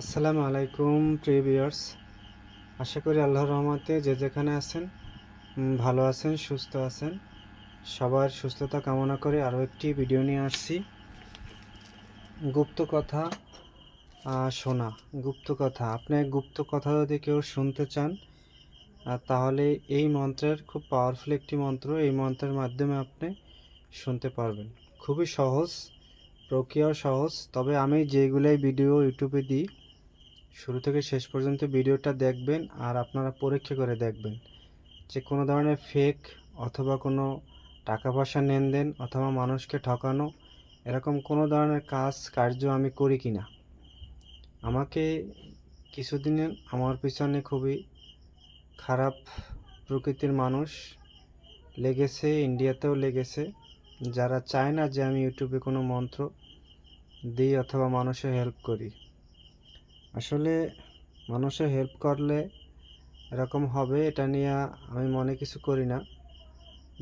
আসসালামু আলাইকুম প্রিভিয়ার্স আশা করি আল্লাহর রহমতে যে যেখানে আছেন ভালো আছেন, সুস্থ আছেন। সবার সুস্থতা কামনা করে আরও একটি ভিডিও নিয়ে আসছি। গুপ্ত কথা শোনা। গুপ্ত কথা। আপনি গুপ্ত কথা যদি কেউ শুনতে চান তাহলে এই মন্ত্রের খুব পাওয়ারফুল একটি মন্ত্র, এই মন্ত্রের মাধ্যমে আপনি শুনতে পারবেন। খুবই সহজ, প্রক্রিয়াও সহজ। তবে আমি যেগুলাই ভিডিও ইউটিউবে দিই শুরু থেকে শেষ পর্যন্ত ভিডিওটা দেখবেন আর আপনারা পরীক্ষা করে দেখবেন। যে কোনো ধরনের ফেক অথবা কোনো টাকা পয়সা লেনদেন অথবা মানুষকে ঠকানো, এরকম কোনো ধরনের কাজ, কার্য আমি করি কি না আমাকে কিছুদিন আমার পিছনে খুবই খারাপ প্রকৃতির মানুষ লেগেছে, ইন্ডিয়াতেও লেগেছে। যারা চায় না যে আমি ইউটিউবে কোনো মন্ত্র দিই অথবা মানুষের হেল্প করি। আসলে মানুষের হেল্প করলে এরকম হবে, এটা নিয়ে আমি মনে কিছু করি না।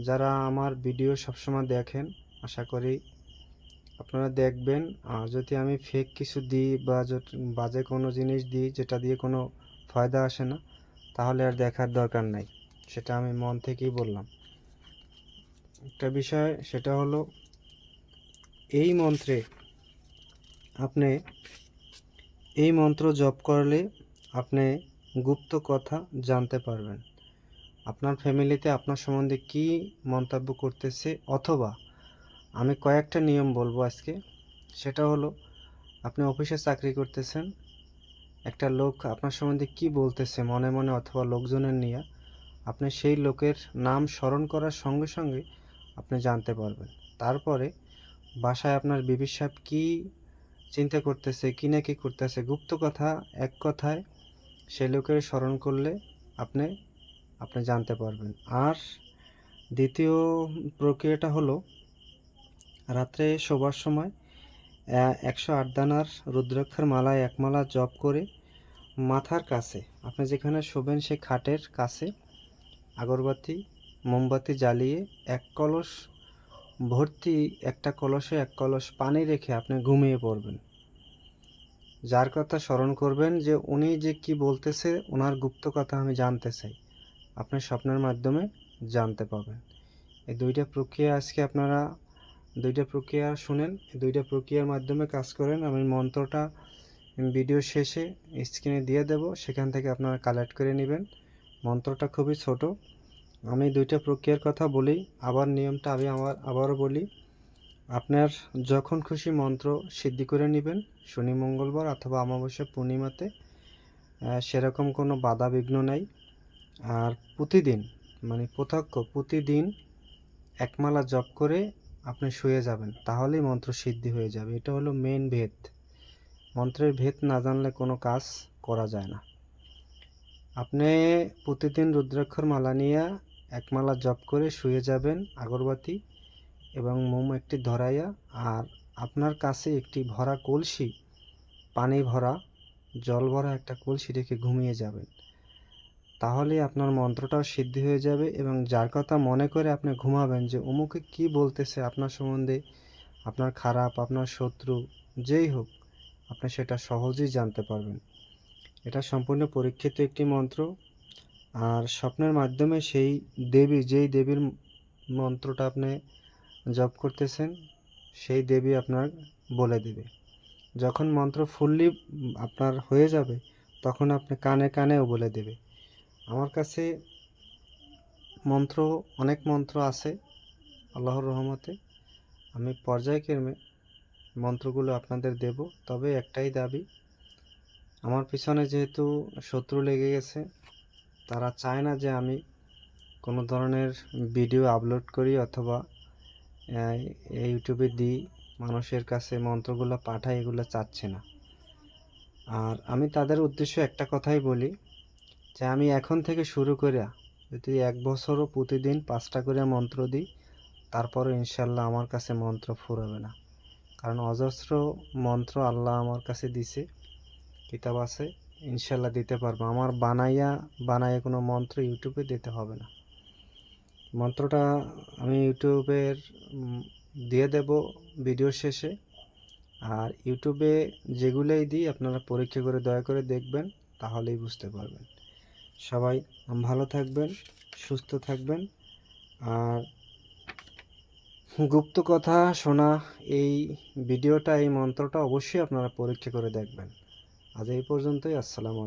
যারা আমার ভিডিও সবসময় দেখেন, আশা করি আপনারা দেখবেন। আর যদি আমি ফেক কিছু দিই বা বাজে কোনো জিনিস দিই, যেটা দিয়ে কোনো ফায়দা আসে না, তাহলে আর দেখার দরকার নাই। সেটা আমি মন থেকেই বললাম। একটা বিষয়, সেটা হলো এই মন্ত্রে আপনি এই মন্ত্র জপ করলে আপনি গুপ্ত কথা জানতে পারবেন। আপনার ফ্যামিলিতে আপনার সম্বন্ধে কি মন্তব্য করতেছে অথবা আমি কয়েকটা নিয়ম বলব আজকে। সেটা হলো, আপনি অফিসে চাকরি করতেছেন, একটা লোক আপনার সম্বন্ধে কি বলতেছে মনে মনে অথবা লোকজনের নিয়ে আপনি সেই লোকের নাম স্মরণ করার সঙ্গে সঙ্গে আপনি জানতে পারবেন। তারপরে বাসায় আপনার বিবি সাহেব কী চিন্তা করতেছে, কি না কি করতেছে? গুপ্ত কথা, এক কথায় সে লোকের স্মরণ করলে আপনি আপনি জানতে পারবেন। আর দ্বিতীয় প্রক্রিয়াটা হলো, রাত্রে শোবার সময় একশো আট দানার রুদ্রাক্ষর মালায় এক মালা জপ করে মাথার কাছে, আপনি যেখানে শোবেন সেই খাটের কাছে, আগরবাতি, মোমবাতি জ্বালিয়ে এক কলস ভর্তি একটা কলসে এক কলস পানি রেখে আপনি ঘুমিয়ে পড়বেন। যার কথা স্মরণ করবেন যে উনি যে কি বলতেছে ওনার গুপ্ত কথা আমি জানতে চাই। আপনি স্বপ্নের মাধ্যমে জানতে পাবেন এই দুইটা প্রক্রিয়া আজকে আপনারা দুইটা প্রক্রিয়া শুনেন, এই দুইটা প্রক্রিয়ার মাধ্যমে কাজ করেন। আমি মন্ত্রটা ভিডিও শেষে স্ক্রিনে দিয়ে দেব, সেখান থেকে আপনারা কালেক্ট করে নেবেন। মন্ত্রটা খুবই ছোট আমি দুইটা প্রক্রিয়ার কথা বলি, আবার নিয়মটা আমি আমার, আবারও বলি। আপনার যখন খুশি মন্ত্র সিদ্ধি করে নেবেন, শনি, মঙ্গলবার অথবা অমাবস্যা পূর্ণিমাতে সেরকম কোনো বাধা বিঘ্ন নাই। আর প্রতিদিন মানে প্রত্যক্ষ প্রতিদিন একমালা জপ করে আপনি শুয়ে যাবেন, তাহলেই মন্ত্র সিদ্ধি হয়ে যাবে। এটা হলো মেন ভেদ। মন্ত্রের ভেদ না জানলে কোনো কাজ করা যায় না। আপনি প্রতিদিন রুদ্রাক্ষর মালা নিয়ে এক মালা জপ করে শুয়ে যাবেন আগরবাতি এবং মোম একটি ধরাইয়া, আর আপনার কাছে একটি ভরা কলসি, পানি ভরা, জল ভরা একটা কলসি রেখে ঘুমিয়ে যাবেন। তাহলে আপনার মন্ত্রটাও সিদ্ধি হয়ে যাবে এবং যার কথা মনে করে আপনি ঘুমাবেন যে, অমুকে কি বলতেছে আপনার সম্বন্ধে? আপনার খারাপ, আপনার শত্রু, যেই হোক, আপনি সেটা সহজেই জানতে পারবেন। এটা সম্পূর্ণ পরীক্ষিত একটি মন্ত্র। আর স্বপ্নের মাধ্যমে সেই দেবী, যেই দেবীর মন্ত্রটা আপনি জপ করতেছেন, সেই দেবী আপনার বলে দেবে। যখন মন্ত্র ফুললি আপনার হয়ে যাবে, তখন আপনি কানে কানেও বলে দেবে। আমার কাছে মন্ত্র, অনেক মন্ত্র আছে আল্লাহর রহমতে। আমি পর্যায়ক্রমে মন্ত্রগুলো আপনাদের দেব। তবে একটাই দাবি, আমার পিছনে যেহেতু শত্রু লেগে গেছে তারা চায় না যে আমি কোনো ধরনের ভিডিও আপলোড করি অথবা ইউটিউবে দিই, মানুষের কাছে মন্ত্রগুলো পাঠাই, এগুলো চাচ্ছে না। আর আমি তাদের উদ্দেশ্য একটা কথাই বলি যে আমি এখন থেকে শুরু করে যদি এক বছরও প্রতিদিন পাঁচটা করে মন্ত্র দিই, তারপরও ইনশাল্লাহ আমার কাছে মন্ত্র ফুরাবে না। কারণ অজস্র মন্ত্র আল্লাহ আমার কাছে দিছে, কিতাব আছে। ইনশাল্লাহ দিতে পারব। আমার বানাইয়া বানাইয়া কোনো মন্ত্র ইউটিউবে দিতে হবে না। মন্ত্রটা আমি ইউটিউবের দিয়ে দেব ভিডিও শেষে। আর ইউটিউবে যেগুলোই দিই, আপনারা পরীক্ষা করে দয়া করে দেখবেন, তাহলেই বুঝতে পারবেন। সবাই ভালো থাকবেন, সুস্থ থাকবেন। আর গুপ্ত কথা শোনা, এই ভিডিওটা, এই মন্ত্রটা অবশ্যই আপনারা পরীক্ষা করে দেখবেন। আজ এই পর্যন্তই আসসালামু